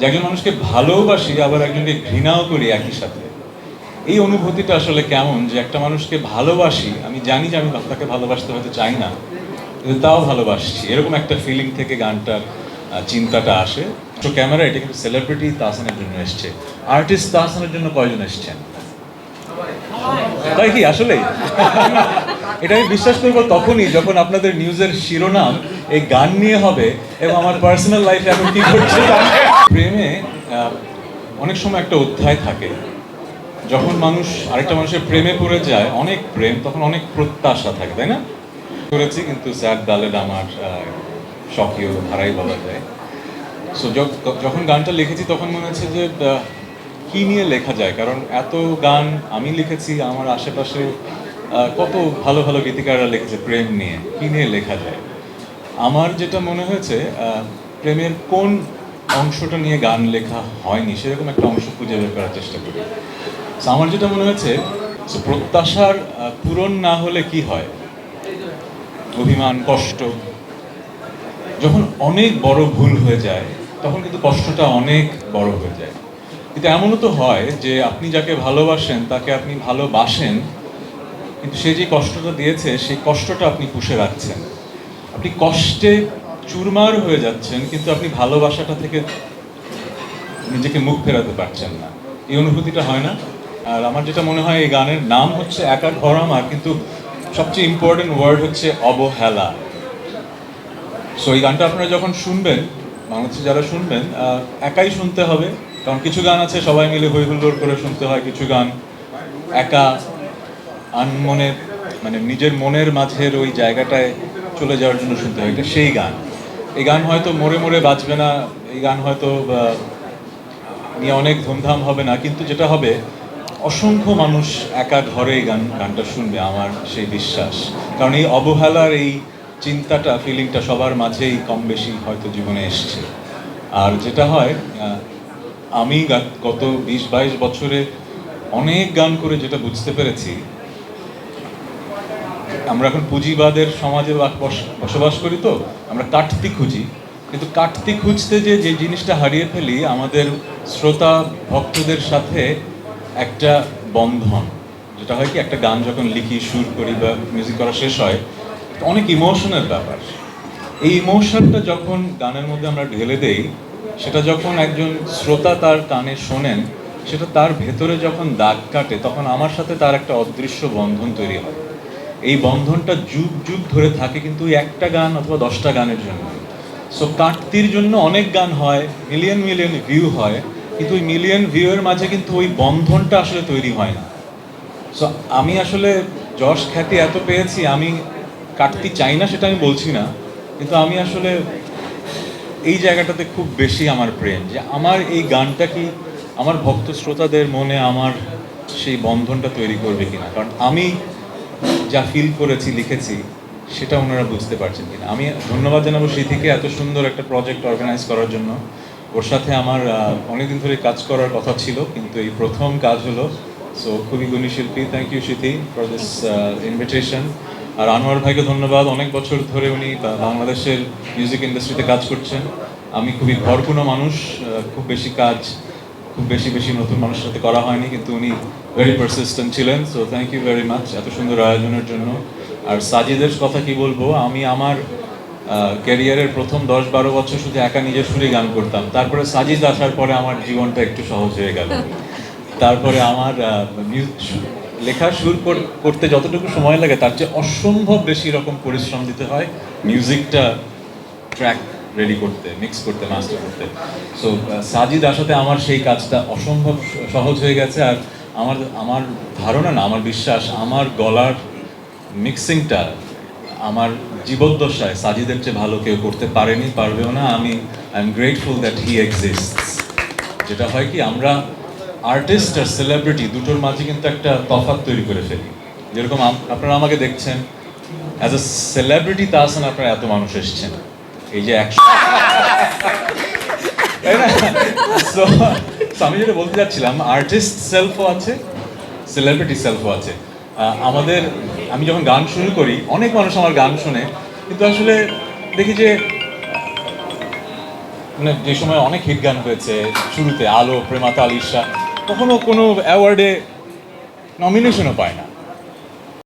যে একজন মানুষকে ভালোবাসি, আবার একজনকে ঘৃণাও করি একই সাথে। এই অনুভূতিটা আসলে কেমন যে একটা মানুষকে ভালোবাসি, আমি জানি যে আমি তাকে ভালোবাসতে হয়তো চাই না, কিন্তু তাও ভালোবাসছি। এরকম একটা ফিলিং থেকে গানটার চিন্তাটা আসে। তো ক্যামেরা, এটা কিন্তু সেলিব্রিটি তাহসানের জন্য এসছে। আর্টিস্ট তাহসানের জন্য কয়জন এসছেন? তাই কি? আসলেই? এটা আমি বিশ্বাস করব তখনই যখন আপনাদের নিউজের শিরোনাম এই গান নিয়ে হবে এবং আমার পার্সোনাল লাইফে এখন কি করছে প্রেমে অনেক সময় একটা অধ্যায় থাকে। যখন মানুষ, আরেকটা মানুষের প্রেমে পড়ে যায়, অনেক প্রেম, তখন অনেক প্রত্যাশা থাকে, তাই না? করেছি কিন্তু স্যার দালের আমার স্বকীয় ধারাই বলা যায়। সো যখন গানটা লিখেছি, তখন মনে হচ্ছে যে কি নিয়ে লেখা যায়? কারণ এত গান আমি লিখেছি, আমার আশেপাশে কত ভালো ভালো গীতিকাররা লিখেছে প্রেম নিয়ে। কি নিয়ে লেখা যায়? আমার যেটা মনে হয়েছে প্রেমের কোন অংশটা নিয়ে গান লেখা হয়নি সেরকম একটা অংশ খুঁজে বের করার চেষ্টা করি। So, আমার যেটা মনে হয়েছে প্রত্যাশার পূরণ না হলে কি হয়? অভিমান কষ্ট। যখন অনেক বড় ভুল হয়ে যায় তখন কিন্তু কষ্টটা অনেক বড় হয়ে যায়। কিন্তু এমনও তো হয় যে আপনি যাকে ভালোবাসেন তাকে আপনি ভালোবাসেন কিন্তু সে যে কষ্টটা দিয়েছে সেই কষ্টটা আপনি পুষে রাখছেন। আপনি কষ্টে চুরমার হয়ে যাচ্ছেন, কিন্তু আপনি ভালোবাসাটা থেকে নিজেকে মুখ ফেরাতে পারছেন না। এই অনুভূতিটা হয় না। আর আমার যেটা মনে হয়, এই গানের নাম হচ্ছে একা ঘর আমার, কিন্তু সবচেয়ে ইম্পর্টেন্ট ওয়ার্ড হচ্ছে অবহেলা। সো এই গানটা আপনারা যখন শুনবেন, বাংলাদেশে যারা শুনবেন একাই শুনতে হবে। কারণ কিছু গান আছে, সবাই মিলে হই হুল্লোড় করে শুনতে হয়। কিছু গান একা আনমনে মানে নিজের মনের মাঝের ওই জায়গাটায় চলে যাওয়ার জন্য শুনতে হয়। এটা সেই গান। এই গান হয়তো মরে মরে বাঁচবে না, এই গান হয়তো নিয়ে অনেক ধুমধাম হবে না, কিন্তু যেটা হবে, অসংখ্য মানুষ একা ঘরে এই গান, গানটা শুনবে, আমার সেই বিশ্বাস। কারণ এই অবহেলার এই চিন্তাটা ফিলিংটা সবার মাঝেই কম বেশি হয়তো জীবনে এসছে। আর যেটা হয় আমি গত বিশ বাইশ বছরে অনেক গান করে যেটা বুঝতে পেরেছি আমরা এখন পুঁজিবাদের সমাজে বাস- বসবাস করি তো, আমরা কাটতি খুঁজি। কিন্তু কাটতি খুঁজতে যে যে জিনিসটা হারিয়ে ফেলি, আমাদের শ্রোতা ভক্তদের সাথে একটা বন্ধন। যেটা হয় কি, একটা গান যখন লিখি, সুর করি বা মিউজিক করা শেষ হয় অনেক ইমোশনের ব্যাপার। এই ইমোশনটা যখন গানের মধ্যে আমরা ঢেলে দেই, সেটা যখন একজন শ্রোতা তার কানে শোনেন, সেটা তার ভেতরে যখন দাগ কাটে, তখন আমার সাথে তার একটা অদৃশ্য বন্ধন তৈরি হয়। এই বন্ধনটা যুগ যুগ ধরে থাকে কিন্তু ওই একটা গান অথবা দশটা গানের জন্য। সো কাটতির জন্য অনেক গান হয় মিলিয়ন মিলিয়ন ভিউ হয়, কিন্তু ওই মিলিয়ন ভিউয়ের মাঝে কিন্তু ওই বন্ধনটা আসলে তৈরি হয় না। সো আমি আসলে যশ খ্যাতি এত পেয়েছি, আমি কাটতে চাই না সেটা আমি বলছি না, কিন্তু আমি আসলে এই জায়গাটাতে খুব বেশি আমার প্রেম যে আমার এই গানটা কি আমার ভক্ত শ্রোতাদের মনে আমার সেই বন্ধনটা তৈরি করবে কিনা? কারণ আমি যা ফিল করেছি, লিখেছি, সেটা ওনারা বুঝতে পারছেন কিনা। আমি ধন্যবাদ জানাব স্মৃতিকে এত সুন্দর একটা প্রজেক্ট অর্গানাইজ করার জন্য। ওর সাথে আমার অনেকদিন ধরে কাজ করার কথা ছিল, কিন্তু এই প্রথম কাজ হলো সো খুবই গুণী শিল্পী। Thank you Smriti for this invitation আর আনোয়ার ভাইকে ধন্যবাদ। অনেক বছর ধরে উনি বাংলাদেশের মিউজিক ইন্ডাস্ট্রিতে কাজ করছেন। আমি খুবই ঘরকুনো মানুষ খুব বেশি কাজ খুব বেশি বেশি নতুন মানুষের সাথে করা হয়নি, কিন্তু উনি ভেরি পারসিস্টেন্ট ছিলেন so thank you very much এত সুন্দর আয়োজনের জন্য। আর সাজিদের কথা কি বলব, আমি আমার ক্যারিয়ারের প্রথম দশ বারো বছর শুধু একা নিজের সুরে গান করতাম। তারপরে সাজিদ আসার পরে আমার জীবনটা একটু সহজ হয়ে গেল। তারপরে আমার লেখা সুর কর- করতে যতটুকু সময় লাগে, তার চেয়ে অসম্ভব বেশি রকম পরিশ্রম দিতে হয়। মিউজিকটা ট্র্যাক রেডি করতে মিক্স করতে মাস্টার করতে। সো সাজিদ আসাতে আমার সেই কাজটা অসম্ভব সহজ হয়ে গেছে আর আমার আমার ধারণা না, আমার বিশ্বাস, আমার গলার মিক্সিংটা আমার জীবদ্দশায় সাজিদের চেয়ে ভালো কেউ করতে পারেনি, পারবেও না। আমি I am grateful that he exist যেটা হয় কি, আমরা আর্টিস্ট আর সেলিব্রিটি দুটোর মাঝে কিন্তু একটা তফাৎ তৈরি করে ফেলি। যেরকম আপনারা আমাকে দেখছেন অ্যাজ এ সেলিব্রিটি তা আছেন আপনারা এত মানুষ এসছেন। এই যে একশো আমি যেটা বলতে যাচ্ছিলাম আর্টিস্ট সেলফও আছে সেলিব্রিটি সেলফও আছে। আমাদের, আমি যখন গান শুরু করি, অনেক মানুষ আমার গান শোনে, কিন্তু আসলে দেখি যে মানে যে সময় অনেক হিট গান হয়েছে, শুরুতে আলো, প্রেমাতা আলিশা, কখনো কোনো অ্যাওয়ার্ডে নমিনেশনও পায় না।